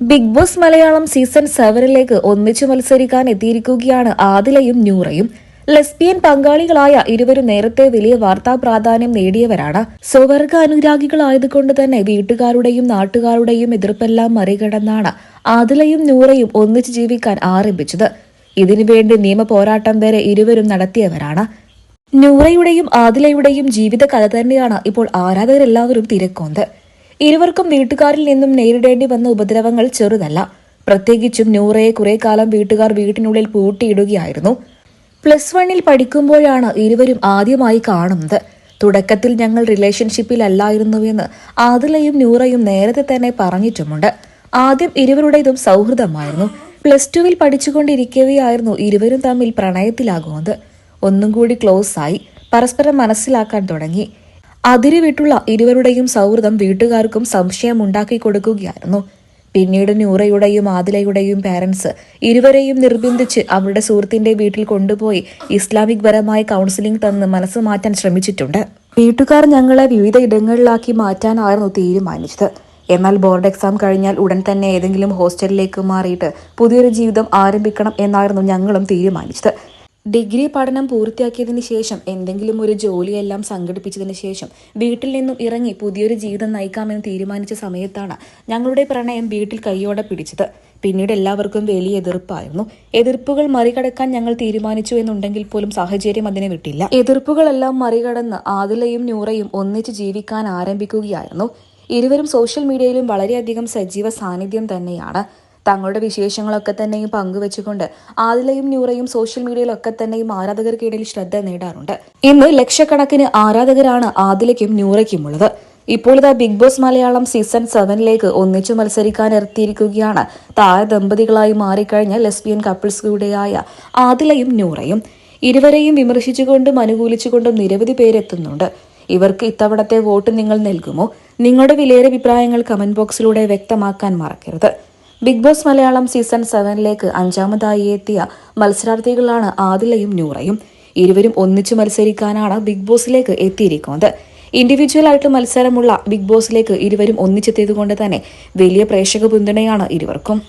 Big Boss Malayalam season സെവനിലേക്ക് ഒന്നിച്ചു മത്സരിക്കാൻ എത്തിയിരിക്കുകയാണ് ആദിലയും ന്യൂറയും ലെസ്ബിയൻ പങ്കാളികളായ ഇരുവരും നേരത്തെ വലിയ വാർത്താ പ്രാധാന്യം നേടിയവരാണ്. സ്വവർഗ അനുരാഗികളായതുകൊണ്ട് തന്നെ വീട്ടുകാരുടെയും നാട്ടുകാരുടെയും എതിർപ്പെല്ലാം മറികടന്നാണ് ആദിലയും നൂറയും ഒന്നിച്ചു ജീവിക്കാൻ ആരംഭിച്ചത്. ഇതിനുവേണ്ടി നിയമ പോരാട്ടം വരെ ഇരുവരും നടത്തിയവരാണ്. നൂറയുടെയും ആദിലയുടെയും ജീവിത കഥ തന്നെയാണ് ഇപ്പോൾ ആരാധകരെല്ലാവരും തിരക്കോന്ത് ഇരുവർക്കും വീട്ടുകാരിൽ നിന്നും നേരിടേണ്ടി വന്ന ഉപദ്രവങ്ങൾ ചെറുതല്ല. പ്രത്യേകിച്ചും നൂറയെ കുറെ കാലം വീട്ടുകാർ വീട്ടിനുള്ളിൽ പൂട്ടിയിടുകയായിരുന്നു. പ്ലസ് വണ്ണിൽ പഠിക്കുമ്പോഴാണ് ഇരുവരും ആദ്യമായി കാണുന്നത്. തുടക്കത്തിൽ ഞങ്ങൾ റിലേഷൻഷിപ്പിലല്ലായിരുന്നുവെന്ന് ആദിലയും നൂറയും നേരത്തെ തന്നെ പറഞ്ഞിട്ടുമുണ്ട്. ആദ്യം ഇരുവരുടേതും സൗഹൃദമായിരുന്നു. പ്ലസ് ടുവിൽ പഠിച്ചുകൊണ്ടിരിക്കവെയായിരുന്നു ഇരുവരും തമ്മിൽ പ്രണയത്തിലാകുന്നത്. ഒന്നും കൂടി ക്ലോസ് ആയി പരസ്പരം മനസ്സിലാക്കാൻ തുടങ്ങി. അതിരുവിട്ടുള്ള ഇരുവരുടെയും സൗഹൃദം വീട്ടുകാർക്കും സംശയമുണ്ടാക്കി കൊടുക്കുകയായിരുന്നു. പിന്നീട് നൂറയുടെയും ആദിലയുടെയും പാരൻസ് ഇരുവരെയും നിർബന്ധിച്ച് അവരുടെ സുഹൃത്തിന്റെ വീട്ടിൽ കൊണ്ടുപോയി ഇസ്ലാമിക് പരമായ കൗൺസിലിംഗ് തന്ന് മനസ്സ് മാറ്റാൻ ശ്രമിച്ചിട്ടുണ്ട്. വീട്ടുകാർ ഞങ്ങളെ വിവിധ ഇടങ്ങളിലാക്കി മാറ്റാനായിരുന്നു തീരുമാനിച്ചത്. എന്നാൽ ബോർഡ് എക്സാം കഴിഞ്ഞാൽ ഉടൻ തന്നെ ഏതെങ്കിലും ഹോസ്റ്റലിലേക്ക് മാറിയിട്ട് പുതിയൊരു ജീവിതം ആരംഭിക്കണം എന്നായിരുന്നു ഞങ്ങളും തീരുമാനിച്ചത്. ഡിഗ്രി പഠനം പൂർത്തിയാക്കിയതിന് ശേഷം എന്തെങ്കിലും ഒരു ജോലിയെല്ലാം സംഘടിപ്പിച്ചതിന് ശേഷം വീട്ടിൽ നിന്നും ഇറങ്ങി പുതിയൊരു ജീവിതം നയിക്കാമെന്ന് തീരുമാനിച്ച സമയത്താണ് ഞങ്ങളുടെ പ്രണയം വീട്ടിൽ കൈയോടെ പിടിച്ചത്. പിന്നീട് എല്ലാവർക്കും വലിയ എതിർപ്പായിരുന്നു. എതിർപ്പുകൾ മറികടക്കാൻ ഞങ്ങൾ തീരുമാനിച്ചു എന്നുണ്ടെങ്കിൽ പോലും സാഹചര്യം അതിനെ വിട്ടില്ല. എതിർപ്പുകളെല്ലാം മറികടന്ന് ആദിലയും നൂറയും ഒന്നിച്ച് ജീവിക്കാൻ ആരംഭിക്കുകയായിരുന്നു. ഇരുവരും സോഷ്യൽ മീഡിയയിലും വളരെയധികം സജീവ സാന്നിധ്യം തന്നെയാണ്. തങ്ങളുടെ വിശേഷങ്ങളൊക്കെ തന്നെയും പങ്കുവെച്ചുകൊണ്ട് ആദിലയും ന്യൂറയും സോഷ്യൽ മീഡിയയിലൊക്കെ തന്നെയും ആരാധകർക്കിടയിൽ ശ്രദ്ധ നേടാറുണ്ട്. ഇന്ന് ലക്ഷക്കണക്കിന് ആരാധകരാണ് ആദിലയ്ക്കും ന്യൂറയ്ക്കും ഉള്ളത് ഇപ്പോൾ ഇതാ ബിഗ് ബോസ് മലയാളം സീസൺ സെവനിലേക്ക് ഒന്നിച്ചു മത്സരിക്കാൻ എത്തിയിരിക്കുകയാണ്. താരദമ്പതികളായി മാറിക്കഴിഞ്ഞ ലെസ്ബിയൻ കപ്പിൾസുകളുടെയായ ആദിലയും ന്യൂറയും ഇരുവരെയും വിമർശിച്ചുകൊണ്ടും അനുകൂലിച്ചുകൊണ്ടും നിരവധി പേരെത്തുന്നുണ്ട്. ഇവർക്ക് ഇത്തവണത്തെ വോട്ട് നിങ്ങൾ നൽകുമോ? നിങ്ങളുടെ വിലയേറെ അഭിപ്രായങ്ങൾ കമന്റ് ബോക്സിലൂടെ വ്യക്തമാക്കാൻ മറക്കരുത്. ബിഗ് ബോസ് മലയാളം സീസൺ സെവനിലേക്ക് അഞ്ചാമതായി എത്തിയ മത്സരാർത്ഥികളാണ് ആദിലയും നൂറയും. ഇരുവരും ഒന്നിച്ചു മത്സരിക്കാനാണ് ബിഗ് ബോസിലേക്ക് എത്തിയിരിക്കുന്നത്. ഇൻഡിവിജ്വൽ ആയിട്ട് മത്സരമുള്ള ബിഗ് ബോസിലേക്ക് ഇരുവരും ഒന്നിച്ചെത്തിയതുകൊണ്ട് തന്നെ വലിയ പ്രേക്ഷക പിന്തുണയാണ് ഇരുവർക്കും.